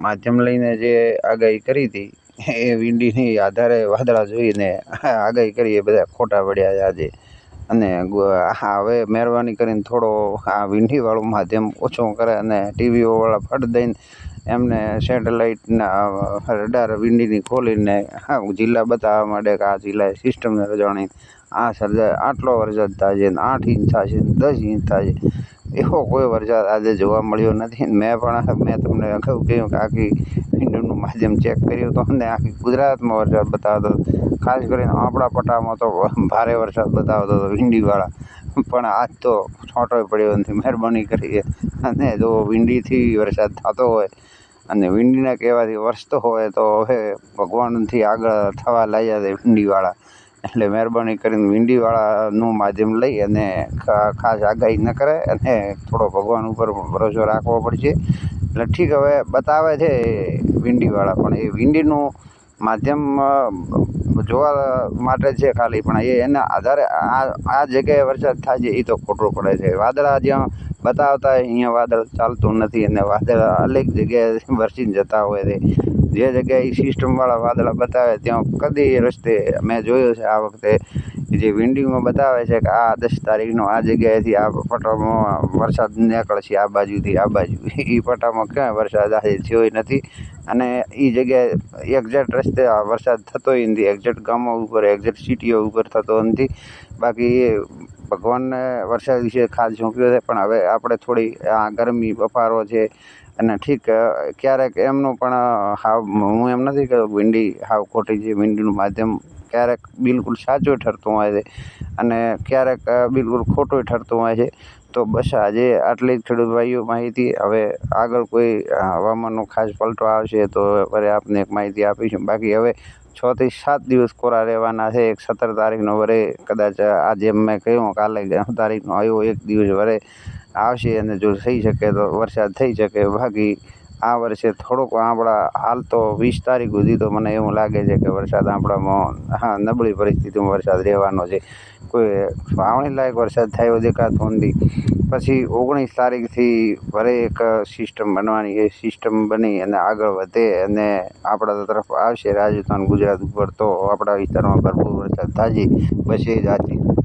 માધ્યમ લઈને જે આગાહી કરી હતી, એ વિંડીની આધારે વાદળા જોઈને આગાહી કરી એ બધા ખોટા પડ્યા છે આજે. અને હવે મહેરબાની કરીને થોડો આ વિંડીવાળું માધ્યમ ઓછું કરે અને ટીવીઓવાળા ફટ દઈને એમને સેટેલાઇટના રડાર વિંડીની ખોલીને જિલ્લા બતાવવા માટે કે આ જિલ્લાએ સિસ્ટમને રજાણી આ સર્જાય આટલો વરસાદ થાય છે આઠ ઇંચ થાય છે દસ ઇંચ થાય છે. એવો કોઈ વરસાદ આજે જોવા મળ્યો નથી. મેં પણ મેં તમને અગાઉ કહ્યું કે આખી વિન્ડોનું માધ્યમ ચેક કર્યું તો અને આખી ગુજરાતમાં વરસાદ બતાવતો ખાસ કરીને આપણા પટ્ટામાં તો ભારે વરસાદ બતાવતો હતો વિંડીવાળા પણ આજ તો છોંટોય પડ્યો નથી, મહેરબાની કરીએ અને જો વિંડીથી વરસાદ થતો હોય અને વિંડીના કહેવાથી વરસતો હોય તો હવે ભગવાનથી આગળ થવા લાગ્યા છે વિંડીવાળા એટલે મહેરબાની કરીને વીંડીવાળાનું માધ્યમ લઈ અને ખાસ આગાહી ન કરે અને થોડો ભગવાન ઉપર ભરોસો રાખવો પડશે. એટલે ઠીક હવે બતાવે છે વિંડીવાળા, પણ એ વિંડીનું માધ્યમ જોવા માટે છે ખાલી, પણ એ એના આધારે આ આ જગ્યાએ વરસાદ થાય છે એ તો ખોટું પડે છે. વાદળા જ્યાં બતાવતા હોય, અહીંયા વાદળ ચાલતું નથી, અને વાદળ અલગ જગ્યાએ વરસીને જતા હોય છે. જે જગ્યાએ એ સિસ્ટમવાળા વાદળા બતાવે ત્યાં કદી રસ્તે મેં જોયું છે આ વખતે જે વિન્ડિંગમાં બતાવે છે કે આ દસ તારીખનો આ જગ્યાએથી આ પટામાં વરસાદ નીકળશે આ બાજુથી આ બાજુ. એ પટામાં ક્યાંય વરસાદ આજે થયો નથી અને એ જગ્યાએ એક્ઝેક્ટ રસ્તે આ વરસાદ થતોય નથી એક્ઝેક્ટ ગામો ઉપર એક્ઝેક્ટ સિટીઓ ઉપર થતો નથી. બાકી ભગવાનને વરસાદ વિશે ખાસ ઝોંક્યો છે, પણ હવે આપણે થોડી આ ગરમી બફારો છે અને ઠીક ક્યારેક એમનું પણ હાવ, હું એમ નથી કહ્યું વિંડી હાવ ખોટી છે, વિંડીનું માધ્યમ ક્યારેક બિલકુલ સાચું ઠરતું હોય છે અને ક્યારેક બિલકુલ ખોટું ઠરતું હોય છે. તો બસ આજે આટલી જ ખેડૂત ભાઈઓ માહિતી. હવે આગળ કોઈ હવામાનનો ખાસ પલટો આવશે તો વરે આપને એક માહિતી આપીશું. બાકી હવે છ થી સાત દિવસ કોરા રહેવાના છે. એક સત્તર તારીખનો વરે કદાચ આજે મેં કહ્યું કાલે તારીખનો આવ્યો એક દિવસ વરે. આવશે અને જો થઈ શકે તો વરસાદ થઈ શકે. બાકી આ વર્ષે થોડોક આપણા હાલ તો વીસ તારીખ સુધી તો મને એવું લાગે છે કે વરસાદ આપણામાં હા, નબળી પરિસ્થિતિમાં વરસાદ રહેવાનો છે. કોઈ વાવણી લાયક વરસાદ થાય દેખાતો નથી. પછી ઓગણીસ તારીખથી ભલે એક સિસ્ટમ બનવાની એ સિસ્ટમ બની અને આગળ વધે અને આપણા તરફ આવશે. રાજસ્થાન, ગુજરાત ઉપર તો આપણા વિસ્તારમાં ભરપૂર વરસાદ બસ એ જ આથી.